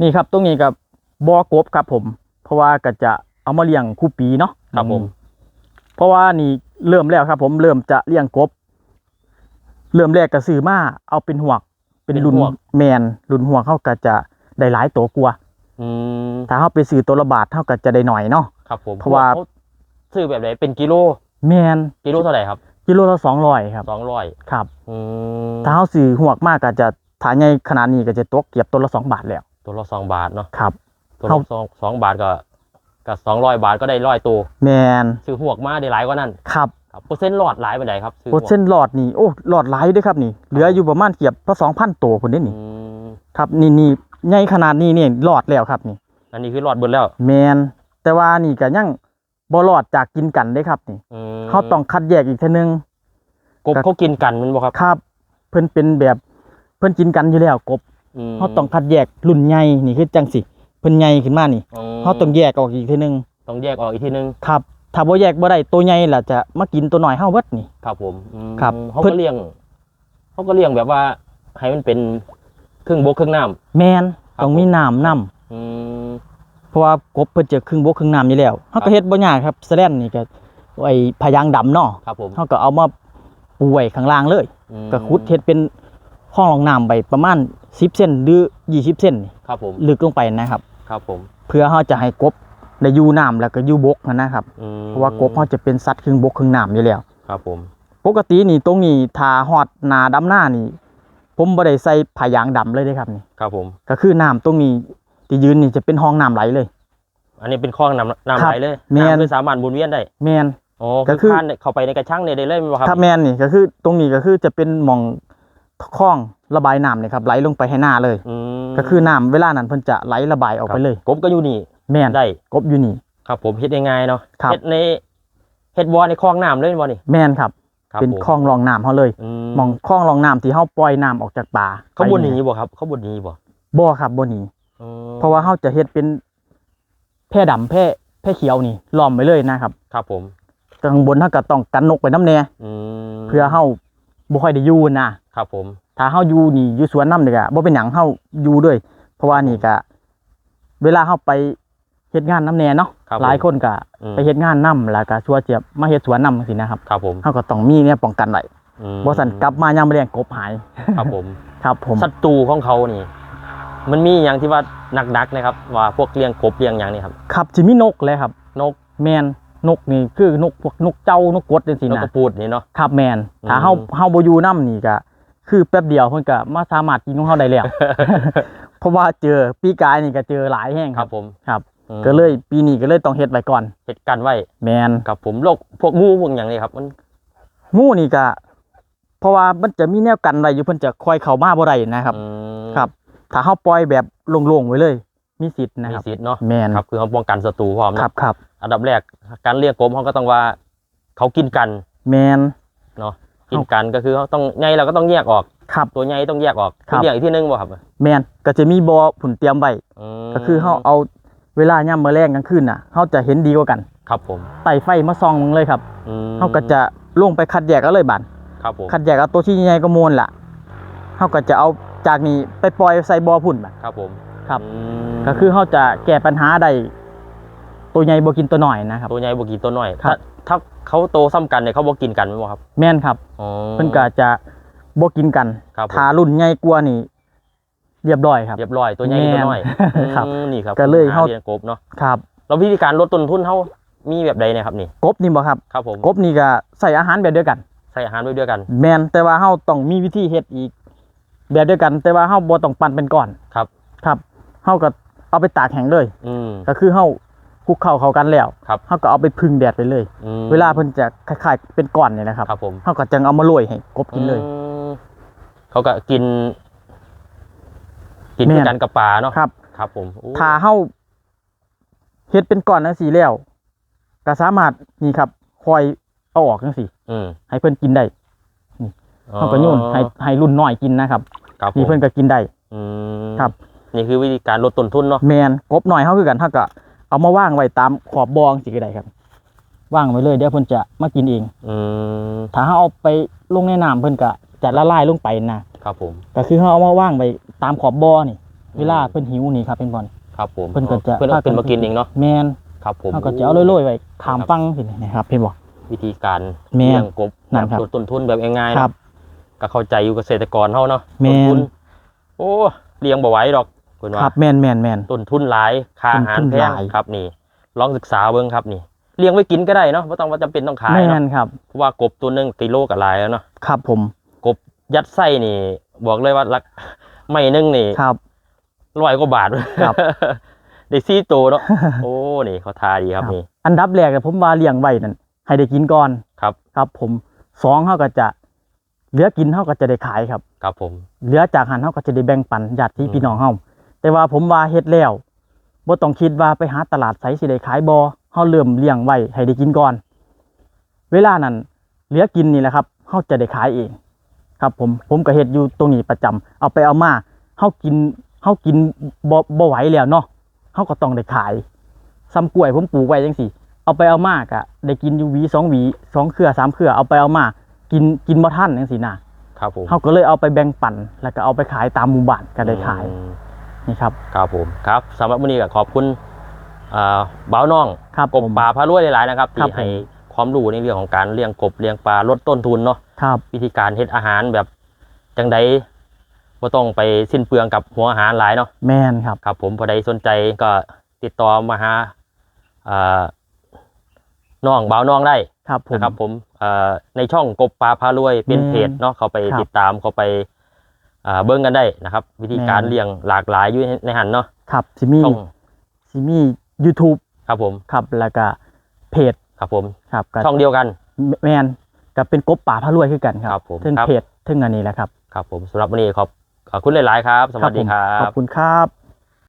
นี่ครับตรงนี้กับบ่อกบครับผม เพราะว่าก็จะเอามาเลี้ยงคู่ปีเนาะครับผม เพราะว่านี่เริ่มแล้วครับ ผมเริ่มจะเลี้ยงกบ เริ่มแรกก็ซื้อมาเอาเป็นหวก เป็นรุ่นเป็นหวก แมนรุ่นหัวเขาก็จะได้หลายตัวกลัวาอืมถ้าเขาไปซื้อตัวละบาทเขาก็จะได้หน่อยเนาะ ครับผมเพราะว่า ขซื้อแบบไหนเป็นกิโลแมนกิโลเท่าไหร่ครับกิโลละสองร้อยครับสองร้อยครับ อืมถ้าเขาซื้อหวกมากก็จะถ้าใหญ่ขนาดนี้ก็จะตกเก็บตัวละสองบาทแล้ว ตัวละสองบาทเนาะครับ ตัวเขาละสองสองบาทก็ก็สองร้อยบาทก็ได้ร้อยตัวแมนซื้อหวกมาได้หลายกว่านั้นครับครับเปอร์เซ็นต์หลอดหลายไปไหนใดครับซื้อหโปวรกเส้นหลอดนี่โอ้หลอดหลายเด้วยครับนี่เหลืออยู่ประมาณเกือบพอสองพันตัวคนนี้นี่อืมครับนี่นี่ใหญ่ขนาดนี้นี่หลอดแล้วครับนี่ อันนี้คือหลอดเบิดแล้ว แมนแต่ว่านี่ก็ยังบ่หลอดจากกินกันได้ครับนี่อืมเขาต้องคัดแยกอีกเทีนึงกบเขากินกันแมันบ่ครับครับ เพิ่นเป็นแบบเพิ่นกินกันอยู่แล้วกบม เขาต้องคัดแยกรุ่นใหญ่นี่คือจังสิเพิ่นใหญ่ขึ้นมานี่มเขาต้องแยกออกอีกเทีนึงต้องแยกออกอีกทีนึงครับถ้าบ่แยกบ่ได้ตัวใหญ่ล่ะจะมากินตัวน้อยเฮาเบิดนี่ครับผมอืมครับเขาเพิ่ก็นเลี้ยงเขาก็เลี้ยงแบบว่าให้มันเป็นครึ่งบกครึ่งน้ำแมนครับต้องมีน้ำนํอืมเพราะว่ากบเพิ่นจะครึ่งบกครึ่งน้ำอยู่แล้วเฮาครัก็บเฮ็ดบ่ยากครับแสลนนี่ก็ไอ้พยางดำเนาะครับผมเฮาก็เอามาปูไว้ข้างล่างเลยอืมก็ขุดเฮ็ดเป็น ห้องรองน้ำไปประมาณ10เซนหรือ 20เซนนี่ครับผมลึกลงไปนะครับ ครับผมเพื่อเฮาจะให้กบได้อยู่น้ำแล้วก็อยู่บกนะครับ อืมเพราะว่ากบเฮาจะเป็นสัตว์ครึ่งบกครึ่งน้ำอยู่แล้ว ครับผมปกตินี่ตรงนี้ถ้าฮอดหนาดำหน้านี่ ผมบ่ได้ใส่ผ้ายางดำเลยเด้ครับนี่ครับผม ก็คือน้ำตรงนี้ที่ยืนนี่จะเป็นห้องน้ำไหลเลย อันนี้เป็นคลองน้ำน้ำครับไหลเลยแม่น น้ำคือสามารถหมุนเวียนได้แมน อ๋อก็คือคือผ่านเข้าไปในกระชังเนี่ยได้เลยไหมครับถ้าแมนนี่ก็คือตรงนี้ก็คือจะเป็นหม่อง คลองระบายน้ำนี่ครับไหลลงไปให้หน้าเลย อืมก็คือน้ำเวลานั้นเพิ่นจะไหลระบายออกไปเลยกบก็อยู่นี่แมนได้กบอยู่นี่ ครับผมเฮ็ดง่ายๆเนาะครับ เฮ็ดในเฮ็ดบ่อในคลองน้ำเลยบ่นี่แมนครับ ครับเป็นผมคลองรองน้ำเฮาเลยอืหมองคลองรองน้ำที่เฮาปล่อยน้ำออกจากป่าเขาบนไปนี้บ่ครับเขาบนนี้บ่บ่ครับบ่หนีอืมเพราะว่าเฮาจะเฮ็ดเป็นแพร่ดำแพร่แพร่เขียวนี่ล้อมไว้เลยนะครับครับผมแต่ข้างบนเฮาก็ต้องกันนกไปน้ำแน่อืมเพื่อเฮาบ่ค่อยได้อยู่นะ ครับผม ถ้าเฮาอยู่นี่อยู่สวนน้ำนี่ก็บ่เป็นหยังเฮาอยู่ด้วย เพราะว่านี่ก็เวลาเฮาไปเฮ็ดงานน้ำแน่เนาะครับผมหลายคนก็อืม ไปเฮ็ดงานน้ำแล้วก็ชัวร์จะมาเฮ็ดสวนน้ำจังซี่นะครับครับผมเฮาก็ต้องมีเนี่ยป้องกันไว้อืมบ่ซั่นกลับมายามมื้อแลงกบหายครับผม ครับผม ศัตรูของเขานี่ มันมีอย่างที่ว่าหนักๆนะครับ ว่าพวกเลี้ยงกบเลี้ยงอย่างนี้ครับ ครับสิมีนกเลยครับ นกแมนนกนี่คือนกพวกนกเจ้านกกดจังซี่นกนะกระปูดนี่เนาะ ครับแมนถ้าอืมเฮาเฮาบ่อยู่นํนี่ก็ คือแป๊บเดียวเพิ่นก็มาสามารถกินของเฮาได้แล้ว เพราะว่าเจอปีกายนี่ก็เจอหลายแห้งคครัรับบผมครับ อืมก็เลยปีนี้ก็เลยต้องเฮ็ดไว้ก่อน เฮ็ดกันไว้แมนครับผมโรคพวกงูพวกอย่างนี้ครับ มันงูนี่ก็เพราะว่ามันจะมีแนวกันไว้อยู่เพิ่นจะคอยเข้ามาบ่ได้นะครับ อืมครับ ถ้าเฮาปล่อยแบบโล่งๆไว้เลย มีสิทธิ์นะมีครับ สิทธิ์เนาะแมนครับคือเขาป้องกันศัตรูพร้อมครับนะครับ อันดับแรกการเลี้ยงกบเขาก็ต้องว่า เขากินกัน แมนเนาะ กินกันก็คือเขาต้องใหญ่เราก็ต้องแยกออกครับ ตัวใหญ่ต้องแยกออกครับเลี้ยงอีกที่นึงบ่ครับแมนก็จะมีบ่อผุนเตรียมไว้มก็คือเฮาเอาเวลาย่ำมื้อแรงกลางคืนน่ะเฮาจะเห็นดีกว่ากันครับผมไต่ไฟมาส่องมึงเลยครับอืมเขาก็จะลงไปคัดแยกเอาเลยบัดครับผมคัดแยกเอาตัวที่ใหญ่ก็มวลล่ะเขาก็จะเอาจากนี้ไปปล่อยใส่บ่อพุ่นบัดครับผมครับ อืมก็คือเขาจะแก้ปัญหาได้ ตัวใหญ่บ่กินตัวน้อยนะครับ ตัวใหญ่บ่กี่ตัวน้อยครับถ้าถ้าเขาโตซ้ำกันเนี่ยเขาบ่กินกันไหมบ่ครับแม่นครับ อ๋อ เพิ่นก็จะบ่กินกันครับผมถ้ารุ่นใหญ่กว่านี่เรียบร้อยครับ เรียบร้อยตัวใหญ่ตัวน้อยแม่นครับอืมนี่ครับก็เลยหเฮาเลี้ยงกบเนาะครับแล้ววิธีการลดต้นทุนเขามีแบบใดเนี่ยครับนี่กบนี่บ่ครับครับผมกบนี่ก็ใส่อาหารแบบเดียวกัน ใส่อาหารไว้ด้วยกันแม่นแต่ว่าเฮาต้องมีวิธีเฮ็ดอีก แบบเดียวกัน แต่ว่าเฮาบ่ต้องปั่นเป็นก้อนครับ ครับเฮาก็เอาไปตากแห้งเลย อืมก็คือเฮา คลุกเข้าเข้ากันแล้วครับเฮาก็เอาไปพึ่งแดดไปเลย อืมเวลาเพิ่นจะคล้ายๆเป็นก้อนเนี่ยนะครับครับผมเฮาก็จังเอามาโรยให้กบกินเลย อืมเขาก็กิน กินแม่น ด้วยกันกับปลาเนาะครับ ครับ ผมโอ้ถ้าเฮาเฮ็ดเป็นก้อนจังซี่แล้วก็สามารถนี่ครับคอยเอาออกจังซี่ อืมให้เพิ่นกินได้เฮาก็โยนให้ให้รุ่นน้อยกินนะครับครับผมนี่เพิ่นก็กินได้ อืมครับ นี่คือวิธีการลดต้นทุนเนาะแมนกบหน่อยเฮาคือกันเฮาก็ เอามาวางไว้ตามขอบบองสิก็ได้ครับวางไว้เลยเดี๋ยวเพิ่นจะมากินเองอืมถ้าเฮาเอาไปลงในน้ำเพิ่นก็จะละลายลงไปนะครับผมก็คือเฮาเอามาวางไว้ตามขอบบ่อนี่ เวลาเพิ่นหิวนี่ครับเป็นบอล ครับผมเพิ่นก็จะ เพิ่นเอาขึ้นมากินเองเนาะแมนครับผมเขาก็จะเอาโรยๆไว้ขามฟังสินะครับพี่บอก วิธีการแม่นเลี้ยงกบนั่แบนครับบลดต้นทุนแบบง่ายๆครัเนาะบก็เข้าใจอยู่เกษตรกรเฮาเนาะแม่ต้นน ทุนโอ้เลี้ยงบ่ไหวดอกเพิ่นครัว่าบแมนแมนแมน ต้นทุนหลายค่าอาหารต้นทุนแพงหลาย ครับนี่ ลองศึกษาเบิ่งครับนี่เลี้ยงไว้กินก็ได้เนาะบ่ต้องว่าจำเป็นต้องขายแมเนาะนครับ เพราะว่ากบตัวหนึงกิโลก็หลายแล้วเนาะครับผมกบยัดไส้นี่ บอกเลยว่าลักไม่นึงนี่ครับ ร้อยกว่าบาทครับ ได้ซี่ตัวเนาะโอ้นี่เขาทาดีครับครับนี่ อันดับแรกเนี่ยผมว่าเลี้ยงไว้นั่นให้ได้กินก่อนครับ ครับ ผมสองเขาก็จะเหลือกินเขาก็จะได้ขายครับ ครับผม เหลือจากหันเขาก็จะได้แบ่งปันญาติอืมพี่น้องเฮา แต่ว่าผมว่าเฮ็ดแล้วบ่ต้องคิดว่าไปหาตลาดไสสิได้ขายบ่เฮาเริ่มเลี้ยงไว้ให้ได้กินก่อน เวลานั้นเหลือกินนี่แหละครับเฮาจะได้ขายเอง ครับ ผมผมก็เฮ็ดอยู่ตรงนี้ประจำเอาไปเอามาเฮากินเฮากินบ่บ่ไหวแล้วเนาะเฮาก็ต้องได้ขายซ้ำกล้วยผมปลูกไว้จังซี่ เอาไปเอามากะได้กินอยู่หวีสองหวีสองเครือสามเครือเอาไปเอามากินกินบ่ทันจังซี่นะครับผมเขาก็เลยเอาไปแบ่งปันแล้วก็เอาไปขายตามหมู่บ้านก็ได้ขาย อืมนี่ครับ ครับผมครับสำหรับวันนี้ก็ขอบคุณอ่าบ่าวน้องครับกบผมปลาพารวยหลายๆนะครับครัที่บผมให้ความรู้ในเรื่องของการเลี้ยงกบเลี้ยงปลาลดต้นทุนเนาะครับวิธีการเฮ็ดอาหารแบบจังใดบ่ต้องไปสิ้นเปลืองกับหัวอาหารหลายเนาะแมนครับครับ ผมพอใดสนใจก็ติดต่อมาหาอ่าน้องบ่าวน้องได้ครับผมนะครับผมเอ่อในช่องกบปลาพารวยเป็นแม่นเพจเนาะเขาไปครับติดตามเขาไปอ่า เบิ้งกันได้นะครับ วิธีการแม่นเลี้ยงหลากหลายอยู่ในหันเนาะครับสิมีช่องสิมี YouTube ครับผมครับแล้วก็เพจครับผมครับก็ช่องเดียวกันแมนก็เป็นกบป่าพระรวยคือกันคครัรับบผมถึงครับเพจถึงอันนี้แหละครับ ครับผมสำหรับวันนี้ขอบขอบคุณหลาย ๆ ครับ สวัสดีครัผมขบอบคุณครับ